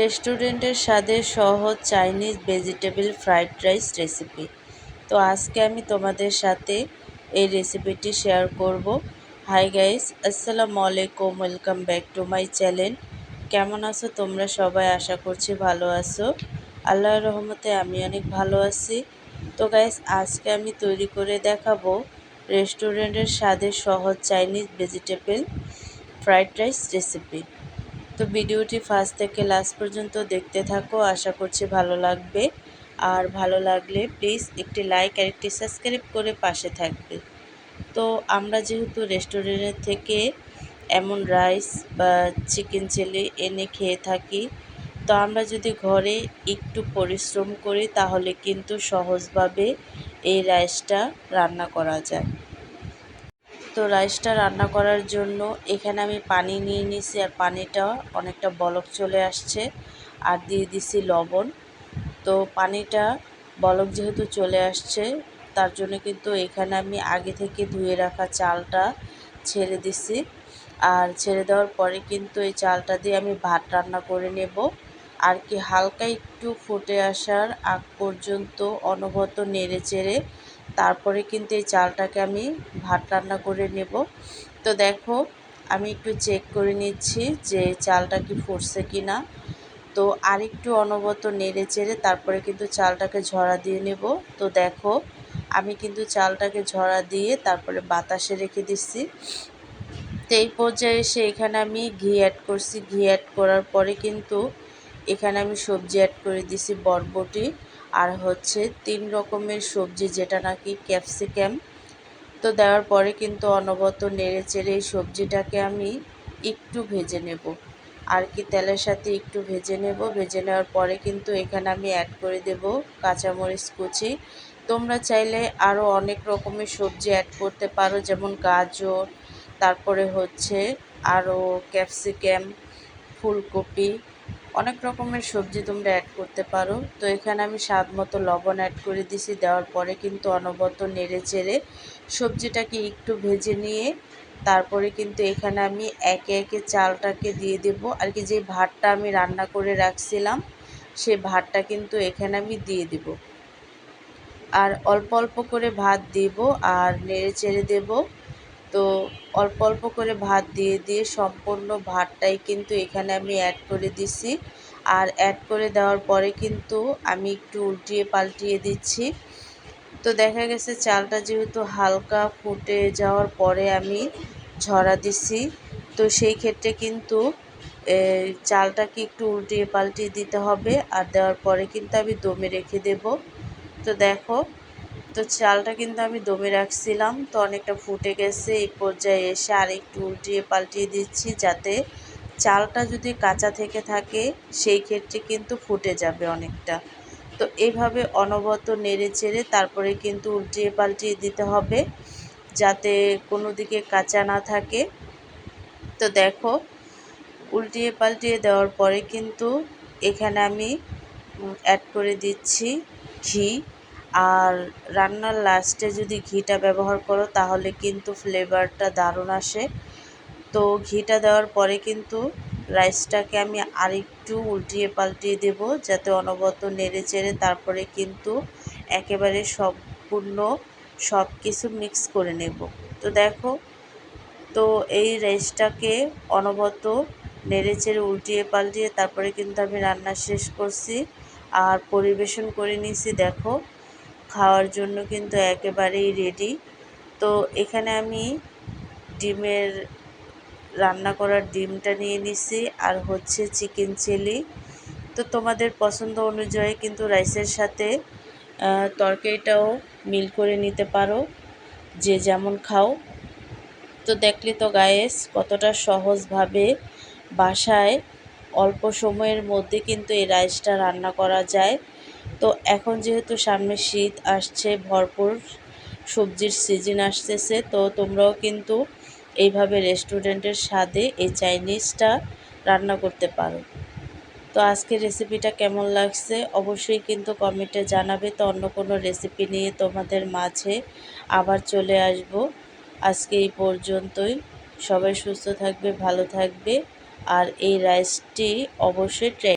রেস্টুরেন্টের স্বাদে সহজ Chinese vegetable fried rice recipe. তো আজকে আমি তোমাদের সাথে এই রেসিপিটি শেয়ার করব। হাই গাইস, আসসালামু আলাইকুম, welcome back to my channel. কেমন আছো তোমরা সবাই? আশা করছি ভালো আছো। আল্লাহর রহমতে আমি অনেক ভালো আছি। তো গাইস, আজকে আমি তৈরি করে দেখাবো রেস্টুরেন্টের স্বাদে সহজ Chinese vegetable fried rice recipe. তো ভিডিওটি ফার্স্ট থেকে লাস্ট পর্যন্ত দেখতে থাকো, আশা করছি ভালো লাগবে। আর ভালো লাগলে প্লিজ একটি লাইক আর একটি সাবস্ক্রাইব করে পাশে থাকবে। তো আমরা যেহেতু রেস্টুরেন্টের থেকে এমন রাইস বা চিকেন চিলি এনে খেয়ে থাকি, তো আমরা যদি ঘরে একটু পরিশ্রম করি তাহলে কিন্তু সহজভাবে এই রাইসটা রান্না করা যায়। তো রাইসটা রান্না করার জন্য এখানে আমি পানি নিয়ে নিছি আর পানিটা অনেকটা বলক চলে আসছে আর দিয়ে দিছি লবণ। তো পানিটা বলক যেহেতু চলে আসছে, তার জন্য কিন্তু এখানে আমি আগে থেকে ধুয়ে রাখা চালটা ছেড়ে দিছি। আর ছেড়ে দেওয়ার পরে কিন্তু এই চালটা দিয়ে আমি ভাত রান্না করে নেব। আর কি হালকা একটু ফুটে আসার আগ পর্যন্ত অনবরত নেড়ে চেড়ে তারপরে কিন্তু এই চালটাকে আমি ভাত রান্না করে নেব। তো দেখো, আমি একটু চেক করে নিচ্ছি যে চালটা কি ফুটছে কি না তো আরেকটু অনবত নেড়ে চেড়ে তারপরে কিন্তু চালটাকে ঝরা দিয়ে নেব। তো দেখো, আমি কিন্তু চালটাকে ঝরা দিয়ে তারপরে বাতাসে রেখে দিচ্ছি। তো এই পর্যায়ে এসে এখানে আমি ঘি অ্যাড করছি। ঘি অ্যাড করার পরে কিন্তু এখানে আমি সবজি অ্যাড করে দিছি বরবটি। আর হচ্ছে তিন রকমের সবজি, যেটা নাকি ক্যাপসিকাম। তো দেওয়ার পরে কিন্তু অনবরত নেড়ে চেড়ে এই সবজিটাকে আমি একটু ভেজে নেব। আর কি তেলের সাথে একটু ভেজে নেব। ভেজে নেওয়ার পরে কিন্তু এখানে আমি অ্যাড করে দেব কাঁচামরিচ কুচি। তোমরা চাইলে আরও অনেক রকমের সবজি অ্যাড করতে পারো, যেমন গাজর, তারপরে হচ্ছে আরও ক্যাপসিকাম, ফুলকপি অনেক রকমের সবজি তোমরা অ্যাড করতে পারো। তো এখানে আমি স্বাদ মতো লবণ অ্যাড করে দিছি। দেওয়ার পরে কিন্তু অনবরত নেড়ে চেড়ে সবজিটাকে একটু ভেজে নিয়ে তারপরে কিন্তু এখানে আমি একে একে চালটাকে দিয়ে দেব। আর কি যে ভাতটা আমি রান্না করে রাখছিলাম, সে ভাতটা কিন্তু এখানে আমি দিয়ে দেব। আর অল্প অল্প করে ভাত দিব আর নেড়ে চেড়ে দেবো। তো অল্প অল্প করে ভাত দিয়ে দিয়ে সম্পূর্ণ ভাতটাই কিন্তু এখানে আমি অ্যাড করে দিছি। আর অ্যাড করে দেওয়ার পরে কিন্তু আমি একটু উল্টিয়ে পাল্টিয়ে দিচ্ছি। তো দেখা গেছে চালটা যেহেতু হালকা ফুটে যাওয়ার পরে আমি ঝরা দিছি। তো সেই ক্ষেত্রে কিন্তু চালটাকে একটু উল্টিয়ে পাল্টিয়ে দিতে হবে। আর দেওয়ার পরে কিন্তু আমি দমে রেখে দেব। তো দেখো তো চালটা কিন্তু আমি দমে রাখছিলাম, তো অনেকটা ফুটে গেছে। এই পর্যায়ে এসে আর একটু উল্টিয়ে পাল্টিয়ে দিচ্ছি যাতে চালটা যদি কাঁচা থেকে থাকে, সেই ক্ষেত্রে কিন্তু ফুটে যাবে অনেকটা। তো এইভাবে অনবত নেড়ে চেড়ে তারপরে কিন্তু উল্টিয়ে পাল্টিয়ে দিতে হবে যাতে কোনো দিকে কাঁচা না থাকে। তো দেখো, উল্টিয়ে পাল্টিয়ে দেওয়ার পরে কিন্তু এখানে আমি অ্যাড করে দিচ্ছি ঘি। আর রান্নার লাস্টে যদি ঘিটা ব্যবহার করো, তাহলে কিন্তু ফ্লেভারটা দারুণ আসে। তো ঘিটা দেওয়ার পরে কিন্তু রাইসটাকে আমি আরেকটু উল্টিয়ে পাল্টিয়ে দেব, যাতে অনবরত নেড়ে চেড়ে তারপরে কিন্তু একেবারে সম্পূর্ণ সব কিছু মিক্স করে নেব। তো দেখো, তো এই রাইসটাকে অনবরত নেড়ে চেড়ে উল্টিয়ে পাল্টিয়ে তারপরে কিন্তু আমি রান্না শেষ করছি। আর পরিবেশন করে নিয়েছি, দেখো খাওয়ার জন্য কিন্তু একেবারেই রেডি তো এখানে আমি ডিমের রান্না করার ডিমটা নিয়ে নিছি, আর হচ্ছে চিকেন চিলি তো তোমাদের পছন্দ অনুযায়ী কিন্তু রাইসের সাথে তরকারিটাও মিল করে নিতে পারো, যে যেমন খাও। তো দেখলে তো গায়েস কতটা সহজভাবে বাসায় অল্প সময়ের মধ্যে কিন্তু এই রাইসটা রান্না করা যায়। তো এখন যেহেতু সামনে শীত আসছে, ভরপুর সবজির সিজন আসতেছে, তো তোমরাও কিন্তু এইভাবে রেস্টুরেন্টের স্বাদে এই চাইনিজটা রান্না করতে পারো। তো আজকের রেসিপিটা কেমন লাগছে অবশ্যই কিন্তু কমেন্টে জানাবে। তো অন্য কোনো রেসিপি নিয়ে তোমাদের মাঝে আবার চলে আসব। আজকে এই পর্যন্তই। সবাই সুস্থ থাকবে, ভালো থাকবে, আর এই রাইসটি অবশ্যই ট্রাই